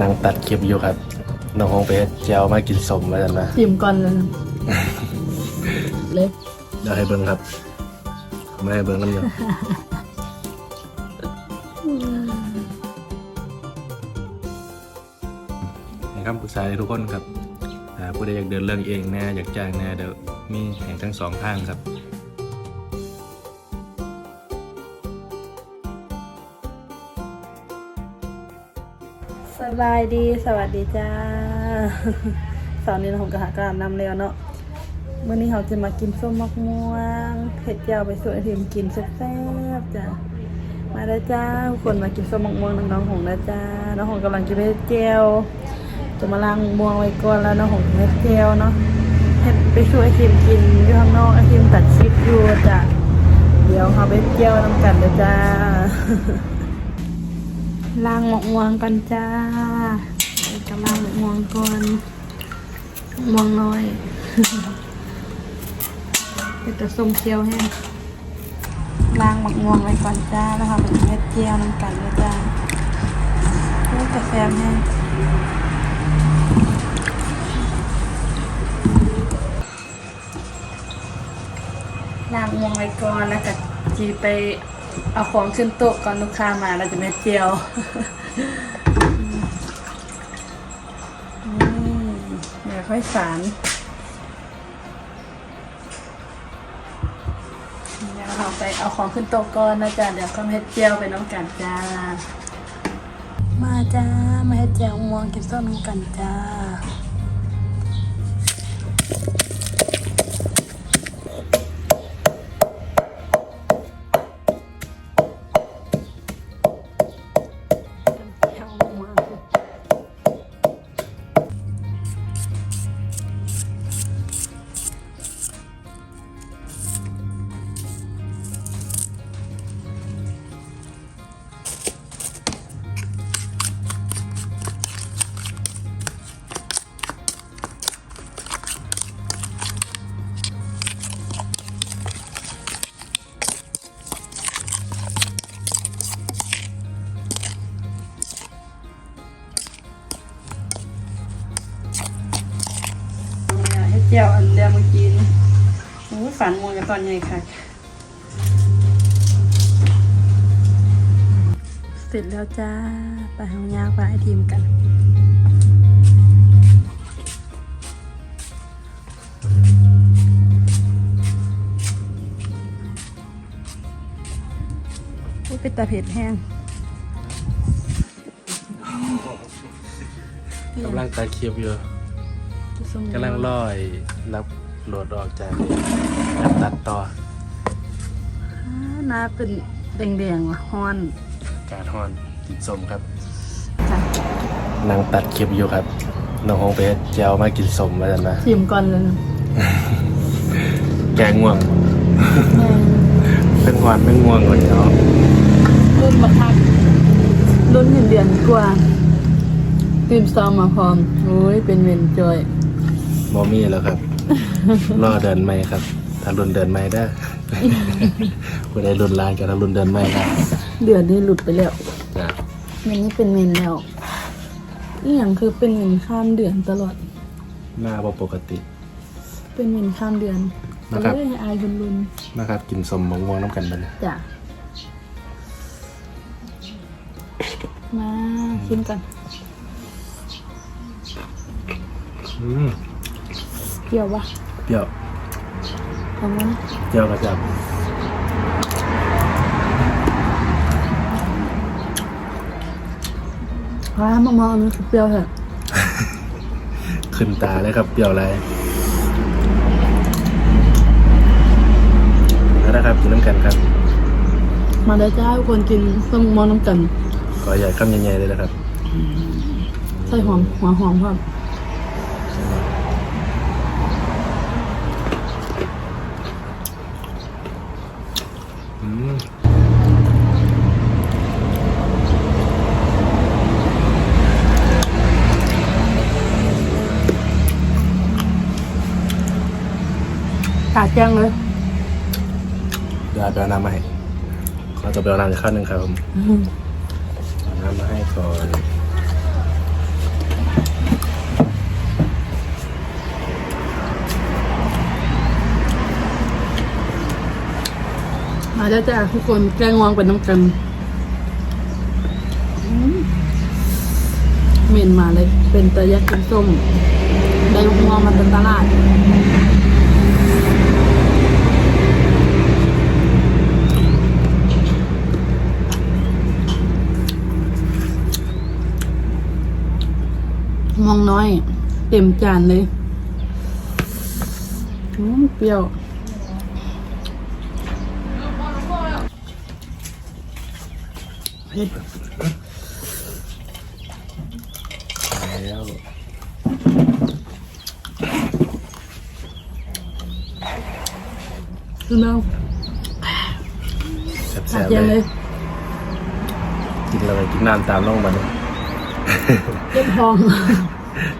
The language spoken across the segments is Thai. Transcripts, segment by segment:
นั่งตัดคลิปอยู่ครับ น้องคงไปเฮ็ดแจวมากินสมมาจันนะชิมก่อนเลยนะเล็กเดี๋ยวให้เบิ้งครับไม่ให้เบิ้งน้ำเยอะให้คำปรึกษาให้ทุกคนครับอ่าผู้ใดอยากเดินเรื่องเองแน่อยากจ้างแน่เดี๋ยวมีแห่งทั้งสองทางครับ สบายดีสวัสดีจ้าสาวนี้ผมกระหากามนำแล้วเนาะเมื่อนี้เราจะมากินส้มมะม่วงเผ็ดเจียวไปสวยทีมกินแซ่บๆจ้ามาแล้วจ้าทุกคนมากินส้มมะม่วงน้องๆของนะจ้าน้องของกำลังกินเผ็ดเจียวจะมาล้างม่วงไว้ก่อนแล้วน้องของเผ็ดเจียวเนาะเผ็ดไปช่วยทีมกินอยู่ข้างนอกไอทีมตัดชิปอยู่จ้ะเดี๋ยวเขาไปเจียวน้ำกันเลยจ้า ล้างหมกม่วงกันจ้าไปกับล้างหมกม่วงก่อนหมกม่วงน้อยเป็นแต่ส้มเคี้ยวแห้งล้างหมกม่วงไว้ก่อนจ้าแล้วค่ะเป็นเม็ดเจียวน้ำกันเลยจ้าโอ้กาแฟแห้งล้างม่วงไว้ก่อนแล้วก็จีไป เอาของขึ้นโต๊ะก่อนลูกค้ามาเราจะเม็ดเจียวอืมเดี๋ยวค่อยสารเดี๋ยวเราไปเอาของขึ้นโต๊ะก่อนนะจ๊ะเดี๋ยวก็มาเฮ็ดเจียวไปน้องกันจ้า มาจ้ามาเฮ็ดเจียวม่วงกินส้มน้ำกันจ้า เนี่ยให้วอันเดียวเมื่อกี้นี่โอ้ยฝันมวงกับตอนใหญ่ค่ะ เสร็จแล้วจ้า ไปห้องยาไปไอทีมกันอุ้ยเป็นตาเผ็ดแห้งกำลังตัดคลิปอยู่ กำลังลอยรับโหลดออกจากการตัดต่ออ่าหน้าเป็นแดงๆว่ะฮอนการฮอนกินสมครับจ้ะนั่งตัดคลิปอยู่ครับน้องคงไปเฮ็ดแจวมากินสมมาจันนะชิมก่อนเลยนะแกงง่วงเป็นหวานเป็นง่วงเลยเนาะรุ่นมาทักรุ่นเห็นเดือนกว่าตื่นซ้อมมาพร้อมโอ้ยเป็นเวนจอย บอมี่แล้วครับ รอเดินไม่ครับถ้ารุ่นเดินไม่ได้ผู้ใดรุ่นลานกับถ้ารุ่นเดินไม่ได้เดือนนี้หลุดไปแล้วนะเมนนี้เป็นเมนแล้วนี่อย่างคือเป็นเมนข้ามเดือนตลอด หน้าบ่ปกติ เป็นเมนข้ามเดือนนะครับก็เลยอายรุนรุนนะครับ กินสมมะม่วงน้ำกันไปเลยๆจ้ะมาชิมกัน อืม เกี่ยววะเปรี้ยวทำมั้ยเปรี้ยวกระจับว้ามากๆอันนี้คือเปรี้ยวเหรอขึ้นตาเลยครับเปรี้ยวอะไรแล้วนะครับกินน้ำกันครับ มาได้จ้าทุกคนกินส้มมองน้ำกันขอใหญ่คำใหญ่ๆเลยนะครับ ใส่หอมหัวหอมครับ แจ้งเลยเดี๋ยวไปเอาน้ำมาให้เอาจะไปเอาน้ำอีกขั้นหนึ่งครับผมเอาน้ำมาให้ก่อนมาแล้วจ้าทุกคนแกงวางเป็นน้ำกันเมนมาเลยเป็นตะยักกินส้ม ได้ลูกมองมาเป็นตลาด น้อย เต็มจานเลยอืมเปรี้ยวเผ็ดแล้วคือเนาแซ่ขาดบๆเย็นเลเลยยกินอะไรกินน้ำตามลงมาเนี่ยเจ็บท้อง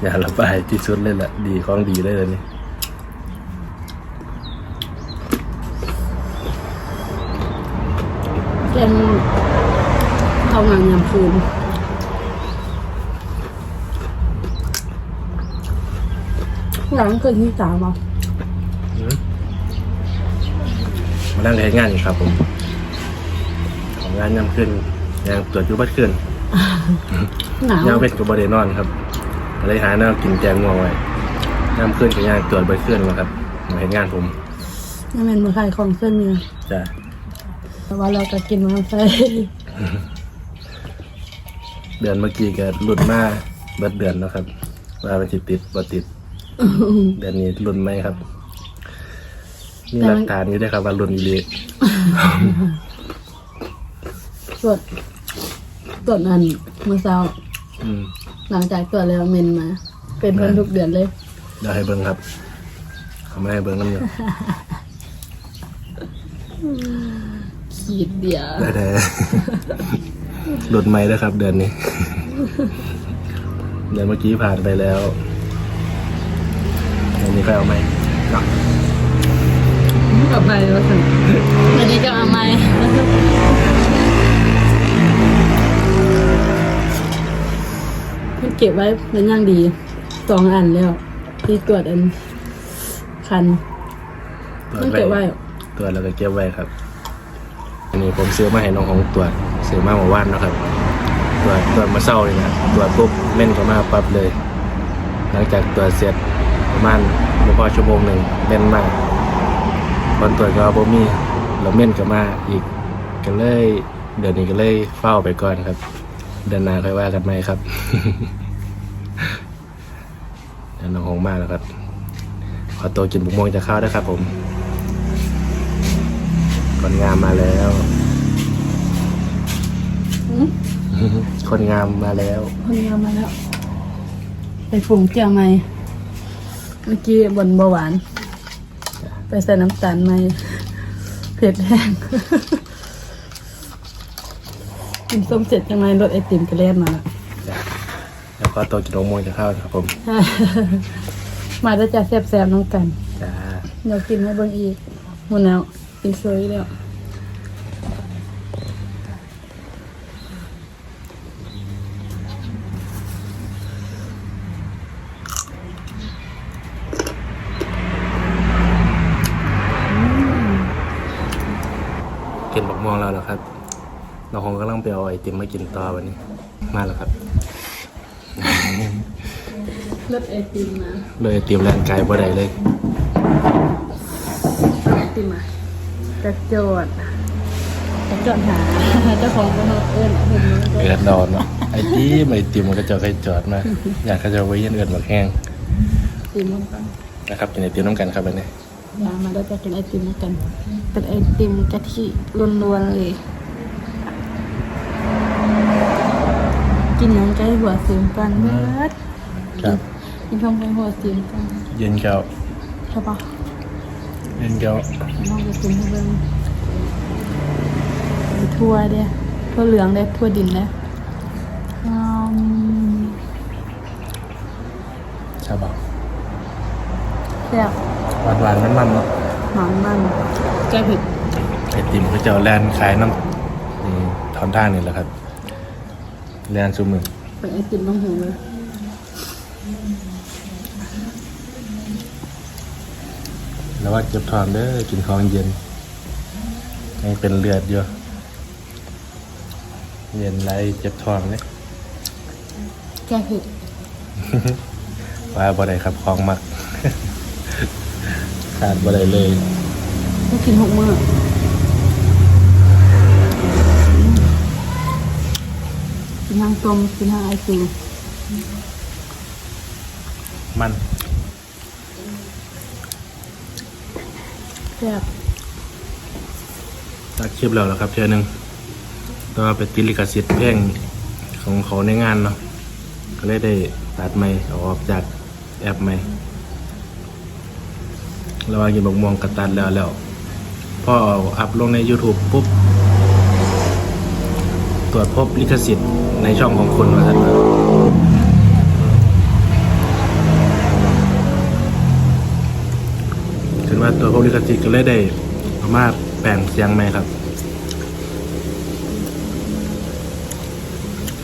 อย่าระบายที่สุดเลยแหละดีของดีเลยเลยนี่แกงข้าวงานยำฟูนหลังเกิดที่สามอะมานั่งทำงานอยู่ครับผม ของงานยำขึ้นยางตรวจยุบัดขึ้นหนาวยามเป็นกับบริเนอนครับก็ เลยหาแนวกินแกงงวงไว้ยามขึ้นกับยางตรวจบัดขึ้นมาครับมาเห็นงานผมนี่เป็นมือไข่ของเส้นเนื้อจ้ะแต่ว่าเราก็กินมาใส่เดือนเมื่อกี้ก็หลุดมาเบิดเดือนแล้วครับ ว่ามันติดติดบ่ติด เดือนนี้รุ่นไหมครับมีหลักฐานอยู่ด้วยครับว่ารุ่นอีเลีตรวจตรวจอันมือเช้า อืม หลังจากตรวจแล้วเมนมา เป็นเพิ่นทุกเดือนเลย เดี๋ยวให้เบิ้งครับเขาไม่ให้เบิ้งน้ำเยอะขีดเดียวได้แต่หลุดไหมแล้วครับ เดือนนี้ เดือนเมื่อกี้ผ่านไปแล้วเดือนนี้ค่อยเอาไหมเนาะกลับไปแล้วสิวันนี้จะเอาไหม ก็บไว้เป็นอย่างดีสองอันแล้ว ที่ตรวจอันคันตรวมันจเก็บไว้ตรวจแล้วก็เก็บไว้ครับอันนี้ผมซื้อมาให้น้องของตรวจซื้อมาเมื่อวานเนาะครับ ตรวจตรวจมาเศร้าเลยนะตรวจปุ๊บเม่นก็มาปั๊บเลย หลังจากตรวจเสร็จประมาณบ่พอชั่วโมงหนึ่งเม่นมากคนตรวจก็บ่มีแล้วเม่นก็มาอีกก็เลยเดือนนี้ก็เลยเฝ้าไปก่อนครับ เดือนหน้าค่อยว่ากันไหมครับเดือ นน้องหงมากแล้วครับ ขอตัวกินบุกม่วงจะเข้าด้วยครับผมคนงามมาแล้ว หืมคนงามมาแล้ว คนงามมาแล้ว ไปฝูงเจียวไหมเมื่อกี้บนเบาหวาน ไปใส่น้ำตาลไหมเผ็ดแห้งกินส้มเสร็จจังไงรถไอติมก็เล่นมาแล้ว แล้วก็ตัวกินบุกม่วงจะเข้าครับผมมาแล้วจะแซ่บๆน้องกันจ้าเดี๋ยวกินให้เบิ่งอีกหมดแล้วกินเซยแล้วกินบุกม่วงแล้วนะครับ เราคงกำลังไปเอาไอติมมากินต่อวันนี้ มาแล้วครับ รถไอติมมาเลยไอติมแรงกายบ่ได้เลยไอติมมากระโจดกระโจดหาเจ้าของก็มาเอิ้นเห็นมันก็เอือดนอนเนาะไอติมไอติมมันก็จะเคยจอดมาอยากเขาจะไว้เย็นเอือดหมกแห้งติมมันก็นะครับกินไอติมน้ำกันครับวันนี้ยามาแล้วจะกินไอติมแล้วกัน เป็นไอติมกะทิล้วนๆเลยกินหยังใกล้หัวเสียงกันเบิด ครับกินพร้อมกันหัวเสียงกันเย็นแก้วใช่ปะเย็นแก้วน้องจะกินให้เบิ่งมีทั่วเด้ทั่วเหลืองเด้ทั่วดินเด้อืมใช่ป่ะแซ่บหวานหวานมันมันๆเนาะหอมมันแก้เผ็ดไอติมเขาจะเอาแลนขายน้ำนี่ทอนท่างนี่แหละครับแลนซูมือเป็นไอติมต้องหูเลย แล้วว่าเก็บทองเด้อกินของเย็นยังเป็นเลือดอยู่เย็นไรเจ็บท้องเลยแก้เผ็ดว่าบ่ได้ครับของมัก ขาดบ่ได้เลยต้องกินหกมื้อกินทางต้มกินทางไอซีมั นแซ่บตัดคลิปแล้วแล้วครับเทื่อหนึงแตัวาไปติดลิขสิทธิ์เพลงของเขาในงานเนาะก็เลยได้ตัดไม่เอาออกจากแอปไม่ระหว่างกินบกม่วงกระตัดแล้วแล้วพอเอาอัพลงใน YouTube ปุ๊บ ตรวจพบลิขสิทธิ์ในช่องของคุณว่าท่านว่าคือ ว่าตัวพวกลิขสิทธิ์ก็เลยได้เอามาแปลงเสียงไหมครับ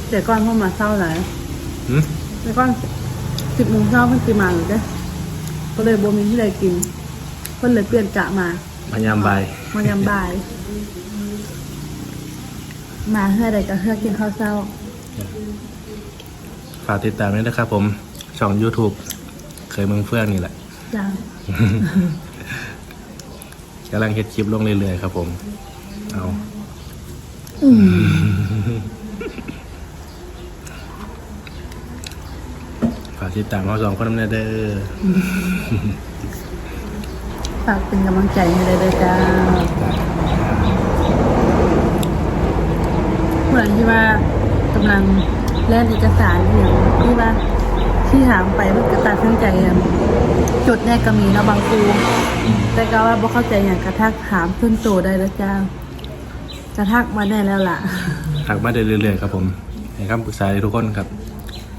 เดี๋ยวก่อนพ่อมาเศร้าหลายหืมเดี๋ยวก่อนสิบโมงเช้าเพิ่นสิมาหรือเด้อก็เลยบ่มีที่ใดกิน เพิ่นเลยเปลี่ยนกะมา พยายามบายมายามบ่าย มาเพื่อใดก็เพื่อกินข้าวเช้า ฝากติดตามด้วยนะครับผม ช่อง YouTube เคยเมืองเฟื่องนี่แหละ จ้า กำลังเฮ็ดคลิปลงเรื่อยๆครับผม เอาอืมฝากติดตามเราสองคนนำเด้อฝากเป็นกำลังใจให้เลยเด้อจ้าผู้ใดที่ว่ากำลังเล่นเอกสารอยู่ที่ว่าที่ถามไปเพื่อกระตัดสินใจอะ จดแน่ก็มีเนาะบางครูแต่ก็ว่าบ่เข้าใจอย่างกระทักถามเพิ่นโตได้แล้วจ้ากระทักมาได้แล้วล่ะทักมาได้เรื่อยๆครับผมให้คำปรึกษาได้ทุกคนครับ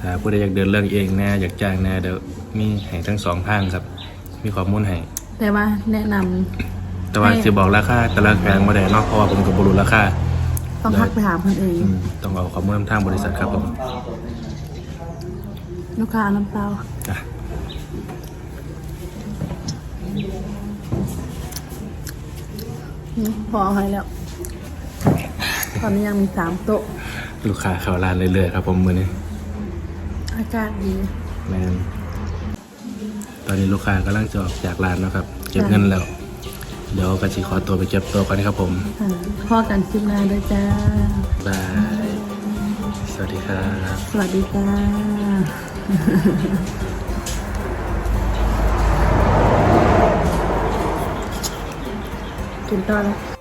ถ้าผู้ใดอยากเดินเรื่องเองแน่อยากจ้างแน่เดี๋ยวมีให้ทั้งสองทางครับ มีข้อมูลให้แต่ว่าแนะนำแต่ว่าให้สิบอกราคาแต่ละแพงบ่ได้เนาะเพราะว่าผมก็บ่รู้ราคาต้องทักไปถามคนอื่นอืมต้องเอาข้อมูลทางบริษัทครับผม ลูกค้าน้ำเปล่าอะนี่ พอเอาให้แล้ว ตอนนี้ยังมีสามโต๊ะ ลูกค้าเข้าร้านเรื่อยๆครับผมมื้อนี้ อากาศดีแมนตอนนี้ลูกค้ากำลังจะออกจากร้านแล้วครับ เก็บเงินแล้ว เดี๋ยวกะจิขอตัวไปเก็บตัวก่อนครับผมอ่าพ่อกันคลิปหน้าด้วยจ้า บาย สวัสดีครับ สวัสดีจ้า 煮到了。